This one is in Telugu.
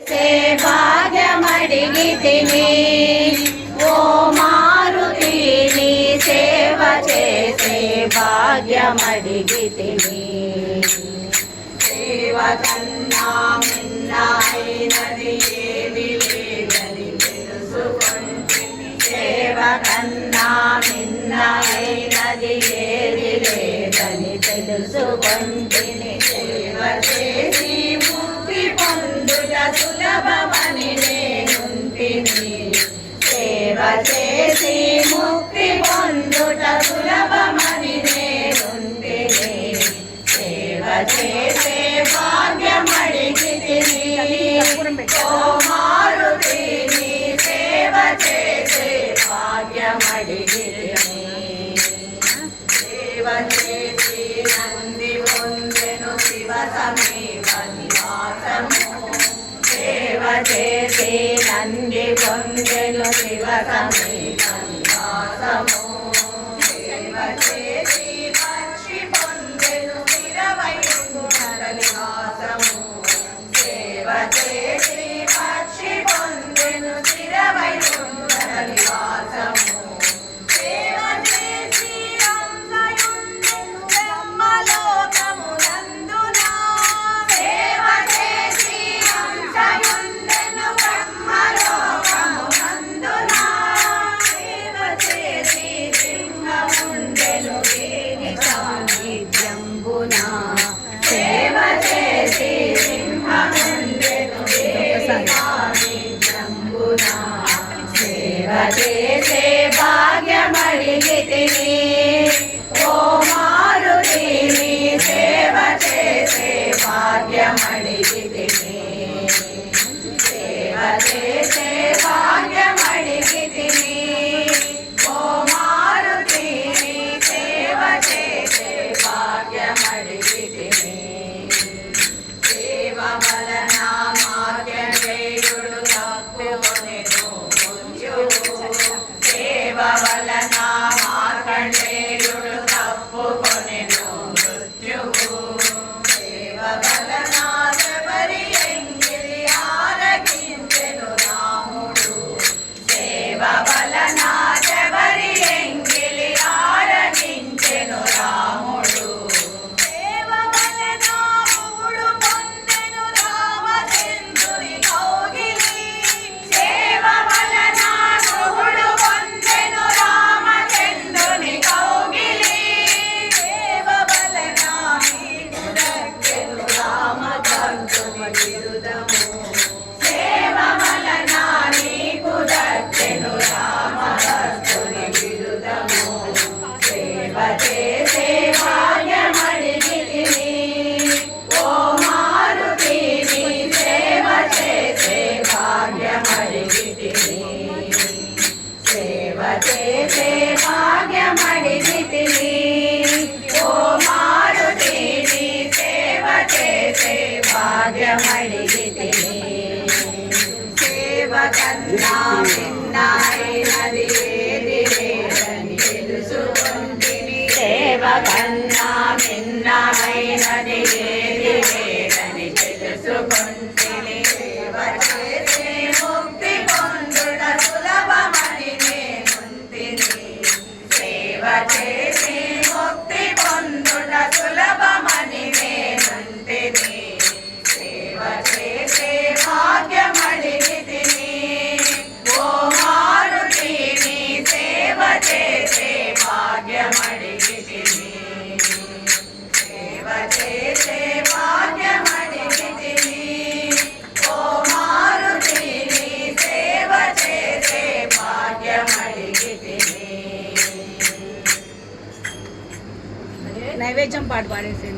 సే భాగ్యమడిగి తిని ఓ మారుతి నీ సేవ చేసే భాగ్యమడిగి తిని సేవ కన్నా మిన్నైనది ఏది లేదని తెలుసుకుంటిని. సేవ కన్నా మిన్నైనది ఏది లేదని తెలుసుకుంటిని. సేవ చేసి సేవ చేసి ముక్తి పొందుట సులభమని నేనుంటిని సేవ చేసే భాగ్యమడిగి ఓ మారుతి నీ సేవ చేసే భాగ్యమడిగి నంది పొందెను శివ సమీప చేసే భాగ్యమడిగి తిని ఓ మారుతి నీ సేవ చేసే భాగ్యమడిగి తిని సేవ చేసే భాగ్యమడిగి తిని ఓ మారుతి నీ సేవ చేసే భాగ్యమడిగి తిని సేవ చేసే భాగ్యమడిగి తిని ఓ మారుతి నీ సేవ చేసే భాగ్యమడిగి తిని సేవ కన్నా భిన్నమైనది ఏది లేదని తెలుసుకుంటిని. సేవ కన్నా భిన్నమైనది ఏది లేదని తెలుసుకుంటిని. సేవ बेचम बारे से